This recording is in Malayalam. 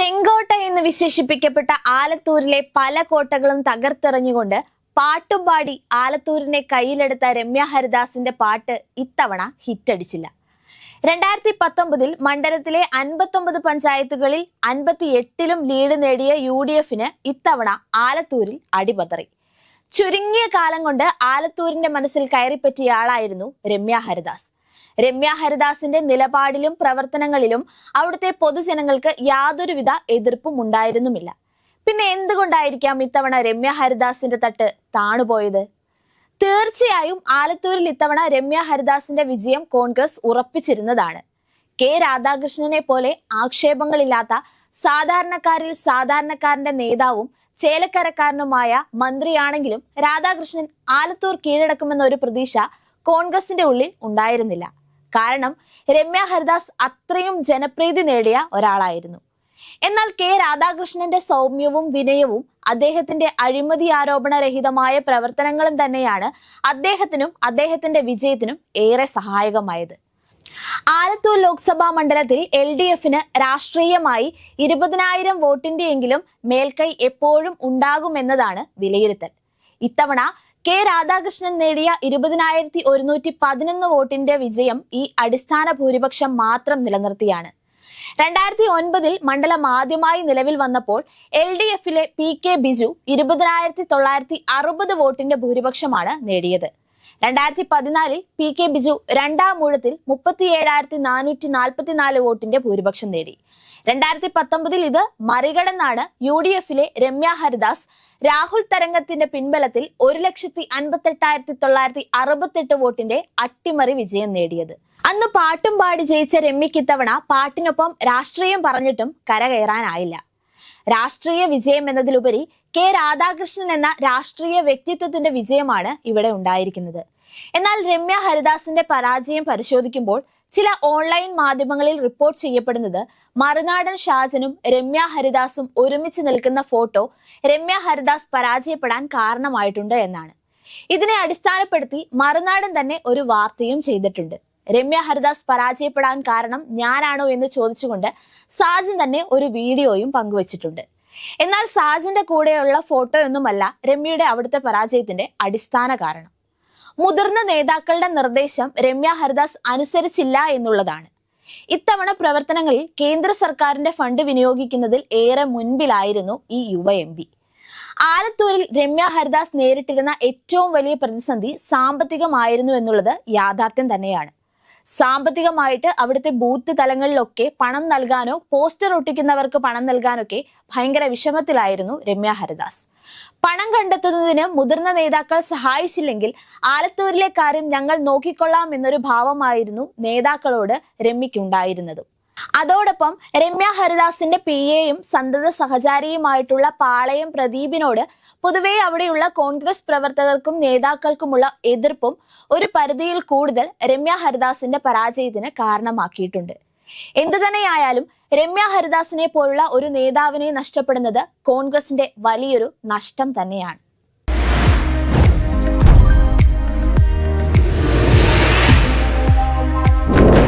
ചെങ്കോട്ട എന്ന് വിശേഷിപ്പിക്കപ്പെട്ട ആലത്തൂരിലെ പല കോട്ടകളും തകർത്തെറിഞ്ഞുകൊണ്ട് പാട്ടുപാടി ആലത്തൂരിനെ കയ്യിലെടുത്ത രമ്യ ഹരിദാസിന്റെ പാട്ട് ഇത്തവണ ഹിറ്റടിച്ചില്ല. രണ്ടായിരത്തി പത്തൊമ്പതിൽ മണ്ഡലത്തിലെ അൻപത്തൊമ്പത് പഞ്ചായത്തുകളിൽ അൻപത്തി എട്ടിലും ലീഡ് നേടിയ യു ഡി എഫിന് ഇത്തവണ ആലത്തൂരിൽ അടിപതറി. ചുരുങ്ങിയ കാലം കൊണ്ട് ആലത്തൂരിന്റെ മനസ്സിൽ കയറിപ്പറ്റിയ ആളായിരുന്നു രമ്യ ഹരിദാസ്. രമ്യ ഹരിദാസിന്റെ നിലപാടിലും പ്രവർത്തനങ്ങളിലും അവിടുത്തെ പൊതുജനങ്ങൾക്ക് യാതൊരുവിധ എതിർപ്പും ഉണ്ടായിരുന്നുമില്ല. പിന്നെ എന്തുകൊണ്ടായിരിക്കാം ഇത്തവണ രമ്യ ഹരിദാസിന്റെ തട്ട് താണുപോയത്? തീർച്ചയായും ആലത്തൂരിൽ ഇത്തവണ രമ്യ ഹരിദാസിന്റെ വിജയം കോൺഗ്രസ് ഉറപ്പിച്ചിരുന്നതാണ്. കെ രാധാകൃഷ്ണനെ പോലെ ആക്ഷേപങ്ങളില്ലാത്ത സാധാരണക്കാരിൽ സാധാരണക്കാരന്റെ നേതാവും ചേലക്കരക്കാരനുമായ മന്ത്രിയാണെങ്കിലും രാധാകൃഷ്ണൻ ആലത്തൂർ കീഴടക്കുമെന്ന ഒരു പ്രതീക്ഷ കോൺഗ്രസിന്റെ ഉള്ളിൽ ഉണ്ടായിരുന്നില്ല. കാരണം രമ്യ ഹരിദാസ് അത്രയും ജനപ്രീതി നേടിയ ഒരാളായിരുന്നു. എന്നാൽ കെ രാധാകൃഷ്ണന്റെ സൗമ്യവും വിനയവും അദ്ദേഹത്തിന്റെ അഴിമതി ആരോപണരഹിതമായ പ്രവർത്തനങ്ങളും തന്നെയാണ് അദ്ദേഹത്തിനും അദ്ദേഹത്തിന്റെ വിജയത്തിനും ഏറെ സഹായകമായത്. ആലത്തൂർ ലോക്സഭാ മണ്ഡലത്തിൽ എൽ ഡി എഫിന് രാഷ്ട്രീയമായി ഇരുപതിനായിരം വോട്ടിന്റെയെങ്കിലും മേൽക്കൈ എപ്പോഴും ഉണ്ടാകുമെന്നതാണ് വിലയിരുത്തൽ. ഇത്തവണ കെ രാധാകൃഷ്ണൻ നേടിയ ഇരുപതിനായിരത്തി ഒരുന്നൂറ്റി പതിനൊന്ന് വോട്ടിന്റെ വിജയം ഈ അടിസ്ഥാന ഭൂരിപക്ഷം മാത്രം നിലനിർത്തിയാണ്. രണ്ടായിരത്തി ഒൻപതിൽ മണ്ഡലം ആദ്യമായി നിലവിൽ വന്നപ്പോൾ എൽ ഡി എഫിലെ പി കെ ബിജു ഇരുപതിനായിരത്തി തൊള്ളായിരത്തി അറുപത് വോട്ടിന്റെ ഭൂരിപക്ഷമാണ് നേടിയത്. രണ്ടായിരത്തി പതിനാലിൽ പി കെ ബിജു രണ്ടാം ഊഴത്തിൽ മുപ്പത്തി ഏഴായിരത്തി നാനൂറ്റി നാൽപ്പത്തിനാല് വോട്ടിന്റെ ഭൂരിപക്ഷം നേടി. രണ്ടായിരത്തി പത്തൊമ്പതിൽ ഇത് മറികടന്നാണ് യു ഡി എഫിലെ രമ്യ ഹരിദാസ് രാഹുൽ തരംഗത്തിന്റെ പിൻബലത്തിൽ ഒരു ലക്ഷത്തി അൻപത്തെട്ടായിരത്തി തൊള്ളായിരത്തി അറുപത്തെട്ട് വോട്ടിന്റെ അട്ടിമറി വിജയം നേടിയത്. അന്ന് പാട്ടും പാടി ജയിച്ച രമ്യക്ക് ഇത്തവണ പാട്ടിനൊപ്പം രാഷ്ട്രീയം പറഞ്ഞിട്ടും കരകയറാനായില്ല. രാഷ്ട്രീയ വിജയം എന്നതിലുപരി കെ രാധാകൃഷ്ണൻ എന്ന രാഷ്ട്രീയ വ്യക്തിത്വത്തിന്റെ വിജയമാണ് ഇവിടെ ഉണ്ടായിരിക്കുന്നത്. എന്നാൽ രമ്യ ഹരിദാസിന്റെ പരാജയം പരിശോധിക്കുമ്പോൾ ചില ഓൺലൈൻ മാധ്യമങ്ങളിൽ റിപ്പോർട്ട് ചെയ്യപ്പെടുന്നത് മറുനാടൻ ഷാജനും രമ്യ ഹരിദാസും ഒരുമിച്ച് നിൽക്കുന്ന ഫോട്ടോ രമ്യ ഹരിദാസ് പരാജയപ്പെടാൻ കാരണമായിട്ടുണ്ട് എന്നാണ്. ഇതിനെ അടിസ്ഥാനപ്പെടുത്തി മറുനാടൻ തന്നെ ഒരു വാർത്തയും ചെയ്തിട്ടുണ്ട്. രമ്യ ഹരിദാസ് പരാജയപ്പെടാൻ കാരണം ഞാനാണോ എന്ന് ചോദിച്ചുകൊണ്ട് സാജൻ തന്നെ ഒരു വീഡിയോയും പങ്കുവച്ചിട്ടുണ്ട്. എന്നാൽ സാജന്റെ കൂടെയുള്ള ഫോട്ടോയൊന്നുമല്ല രമ്യയുടെ അവിടുത്തെ പരാജയത്തിന്റെ അടിസ്ഥാന കാരണം. മുതിർന്ന നേതാക്കളുടെ നിർദ്ദേശം രമ്യ ഹരിദാസ് അനുസരിച്ചില്ല എന്നുള്ളതാണ്. ഇത്തവണ പ്രവർത്തനങ്ങളിൽ കേന്ദ്ര സർക്കാരിന്റെ ഫണ്ട് വിനിയോഗിക്കുന്നതിൽ ഏറെ മുൻപിലായിരുന്നു ഈ യുവ എം പി. ആലത്തൂരിൽ രമ്യ ഹരിദാസ് നേരിട്ടിരുന്ന ഏറ്റവും വലിയ പ്രതിസന്ധി സാമ്പത്തികമായിരുന്നു എന്നുള്ളത് യാഥാർത്ഥ്യം തന്നെയാണ്. സാമ്പത്തികമായിട്ട് അവിടുത്തെ ബൂത്ത് തലങ്ങളിലൊക്കെ പണം നൽകാനോ പോസ്റ്റർ ഒട്ടിക്കുന്നവർക്ക് പണം നൽകാനൊക്കെ ഭയങ്കര വിഷമത്തിലായിരുന്നു രമ്യ ഹരിദാസ്. പണം കണ്ടെത്തുന്നതിന് മുതിർന്ന നേതാക്കൾ സഹായിച്ചില്ലെങ്കിൽ ആലത്തൂരിലെ കാര്യം ഞങ്ങൾ നോക്കിക്കൊള്ളാം എന്നൊരു ഭാവമായിരുന്നു നേതാക്കളോട് രമ്യക്കുണ്ടായിരുന്നതും അതോടൊപ്പം രമ്യ ഹരിദാസിന്റെ പി എയും സന്തത സഹചാരിയുമായിട്ടുള്ള പാളയം പ്രദീപിനോട് പൊതുവെ അവിടെയുള്ള കോൺഗ്രസ് പ്രവർത്തകർക്കും നേതാക്കൾക്കുമുള്ള എതിർപ്പും ഒരു പരിധിയിൽ കൂടുതൽ രമ്യ ഹരിദാസിന്റെ പരാജയത്തിന് കാരണമാക്കിയിട്ടുണ്ട്. എന്തു തന്നെയായാലും രമ്യ ഹരിദാസിനെ പോലുള്ള ഒരു നേതാവിനെ നഷ്ടപ്പെടുന്നത് കോൺഗ്രസിന്റെ വലിയൊരു നഷ്ടം തന്നെയാണ്.